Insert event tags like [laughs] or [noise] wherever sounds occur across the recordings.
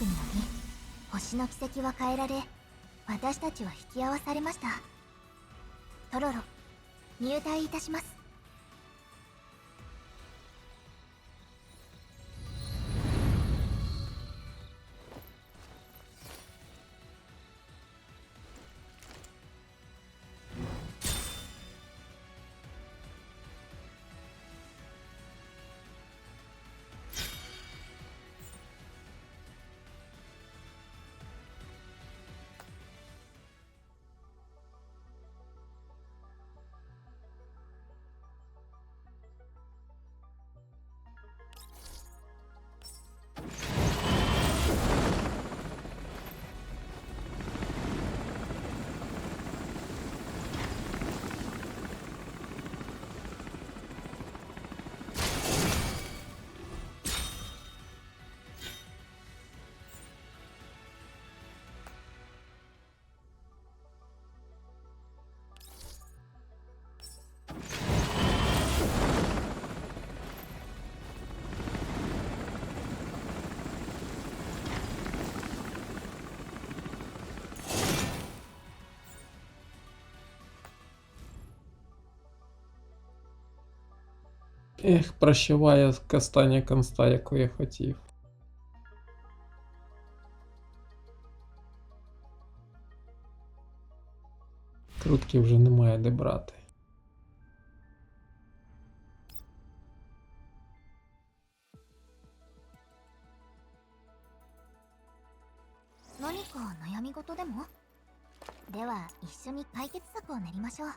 国の実星の軌跡は変えられ私たちは引き合わされました。トロロ入隊いたします。Ех, прощаває кастання конста, яку я хотів. Крутки вже немає де брати. Ноніконо ямігото демо. Дева, ішні кайтецсаку о нерімашо.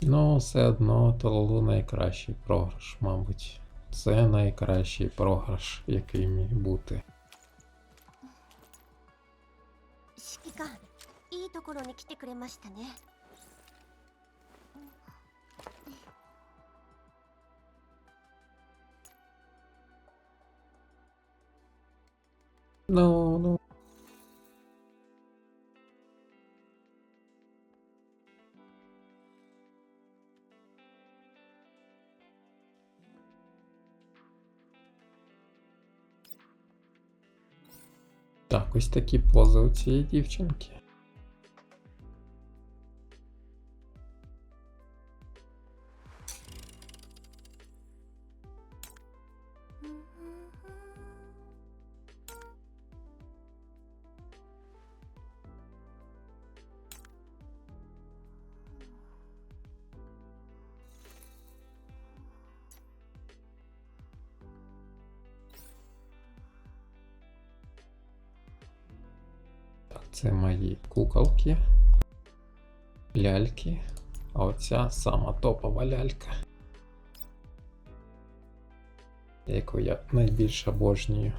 Ну, все одно Тололу найкращий програш, мабуть. Це найкращий програш, який міг бути. Так, ось такі пози у цієї дівчинки. Це мої куколки, ляльки, а оця сама топова лялька, яку я найбільш обожнюю.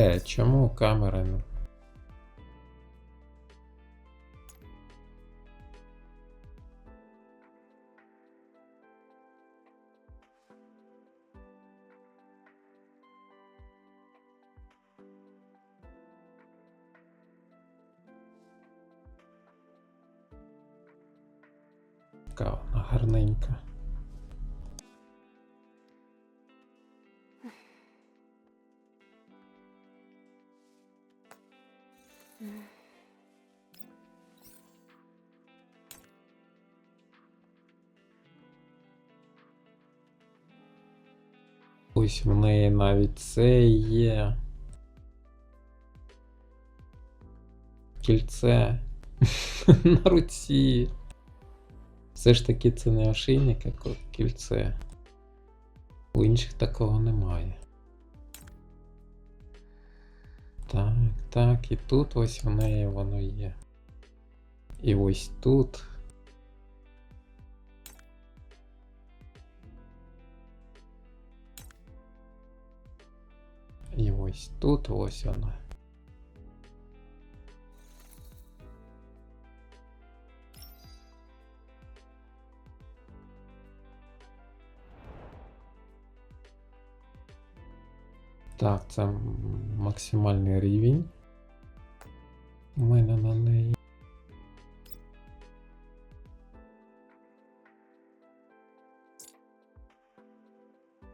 Е, чому камера така гарненька? Ось в неї навіть це є. Кільце [laughs] на руці. Все ж таки це не ошейник, а кільце. У інших такого немає. Так, так, і тут ось в неї воно є. І ось тут. І ось тут ось воно. Так, це максимальний рівень. У мене на неї.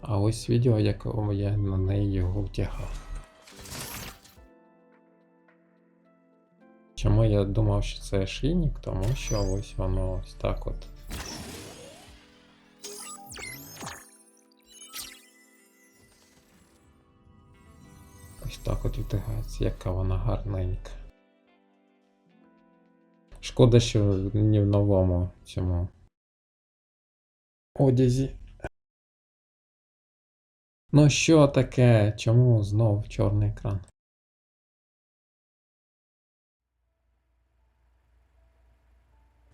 А ось відео, якого я на неї його втягав. Чому я думав, що це шийник? Тому що ось воно ось так от. Ось так от втягається, яка вона гарненька. Шкода, що не в новому цьому одязі. Ну що таке? Чому знов чорний екран?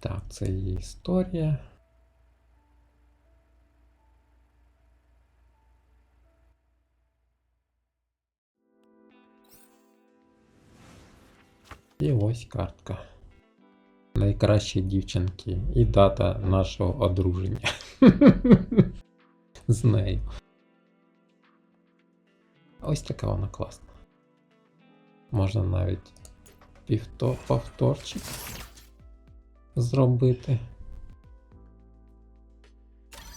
Так, це її історія. І ось картка. Найкращі дівчинки і дата нашого одруження. [laughs] З нею. Ось така вона класна. Можна навіть півто повторчик зробити.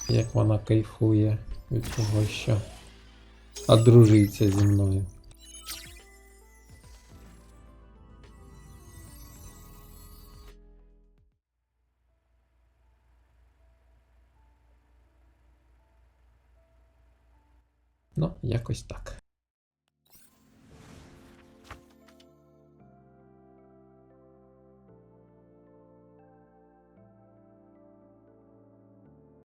Як вона кайфує від того, що одружиться зі мною. Ну, якось так.